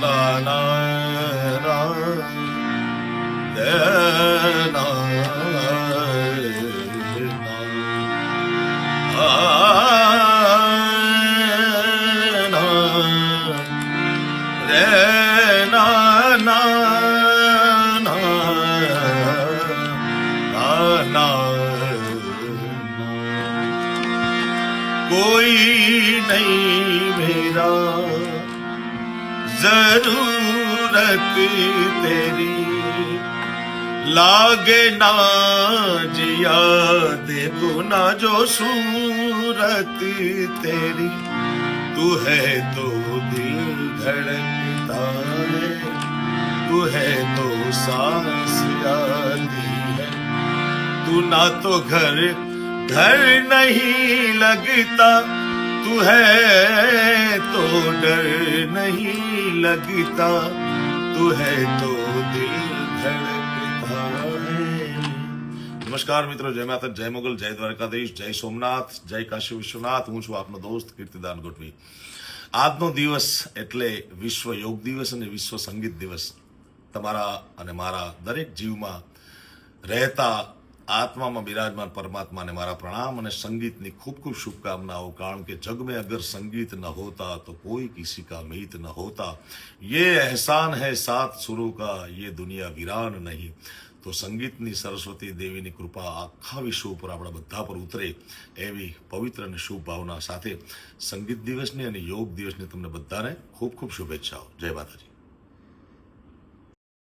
na na na de na na Ah, na ज़रूरत तेरी। लागे ना जिया देखो ना जो सूरत तेरी। तू है तो दिल धड़कता है तू है तो सांस आती है। तू ना तो घर घर नहीं लगता, तू है तो डर नहीं लगता तू है तो दिल धड़कता है નમસ્કાર મિત્રો જય માતા જય મોગલ જય દ્વારકાધીશ જય સોમનાથ જય કાશી વિશ્વનાથ હું છું આપનો દોસ્ત કીર્તિદાન ગોઠવી આજનો દિવસ એટલે વિશ્વ યોગ દિવસ અને વિશ્વ સંગીત દિવસ તમારા અને મારા દરેક જીવમાં રહેતા આત્મામાં બિરાજમાન પરમાત્માને મારા પ્રણામ અને સંગીતની ખૂબ ખૂબ શુભકામનાઓ કારણ કે जग में अगर संगीत न होता तो कोई किसी का मीत न होता ये एहसान है सात सुरों का ये दुनिया वीरान नहीं તો સંગીતની સરસ્વતી દેવીની કૃપા આખા વિશ્વ ઉપર આપણા બધા પર ઉતરે એવી પવિત્ર અને શુભ ભાવના સાથે સંગીત દિવસની અને યોગ દિવસની તમને બધાને ખૂબ ખૂબ શુભેચ્છાઓ જય માતાજી